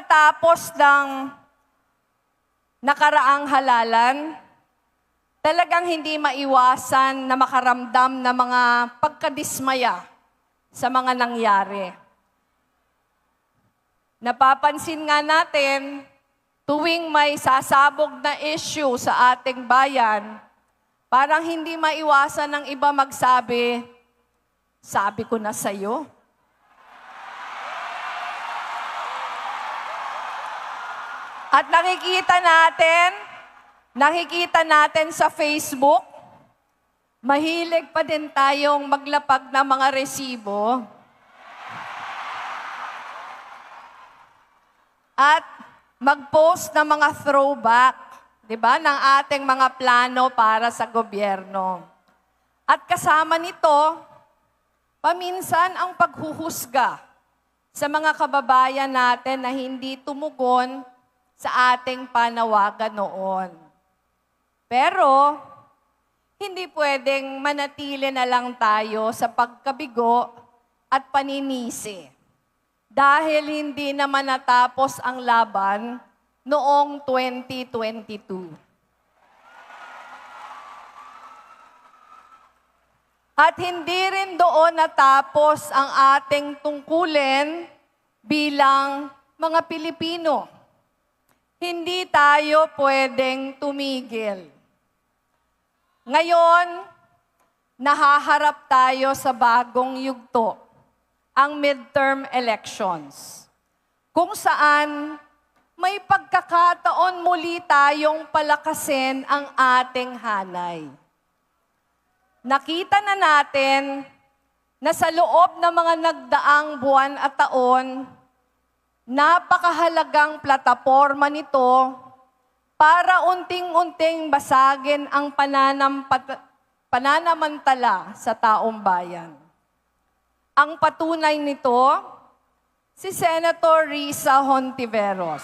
pagkatapos ng nakaraang halalan, talagang hindi maiwasan na makaramdam ng mga pagkadismaya sa mga nangyari. Napapansin nga natin, tuwing may sasabog na issue sa ating bayan, parang hindi maiwasan ng iba magsabi, sabi ko na sa'yo. At nakikita natin, nakikita natin sa Facebook, mahilig pa din tayong maglapag ng mga resibo. At mag-post ng mga throwback, 'di ba, ng ating mga plano para sa gobyerno. At kasama nito, paminsan ang paghuhusga sa mga kababayan natin na hindi tumugon sa ating panawagan noon. Pero, hindi pwedeng manatili na lang tayo sa pagkabigo at paninisi. Dahil hindi naman natapos ang laban noong 2022. At hindi rin doon natapos ang ating tungkulin bilang mga Pilipino. Hindi tayo pwedeng tumigil. Ngayon, nahaharap tayo sa bagong yugto, ang midterm elections, kung saan may pagkakataon muli tayong palakasin ang ating hanay. Nakita na natin na sa loob ng mga nagdaang buwan at taon, napakahalagang plataforma nito para unting-unting basagin ang pananampat- pananamantala sa taong bayan. Ang patunay nito, si Senator Risa Hontiveros.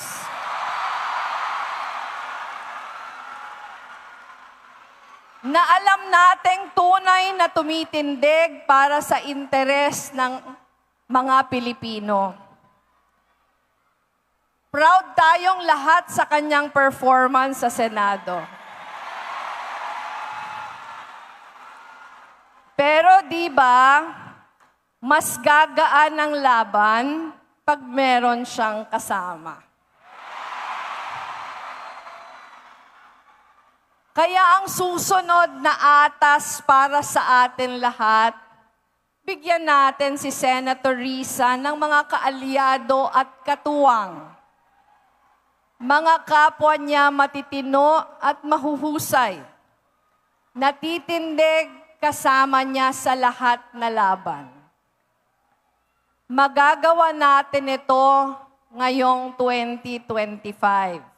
na alam nating tunay na tumitindig para sa interes ng mga Pilipino. Proud tayong lahat sa kanyang performance sa Senado. Pero di ba, mas gagaan ang laban pag meron siyang kasama. Kaya ang susunod na atas para sa atin lahat, bigyan natin si Senator Risa ng mga kaalyado at katuwang. Mga kapwa niya matitino at mahuhusay. Natitindig kasama niya sa lahat na laban. Magagawa natin ito ngayong 2025.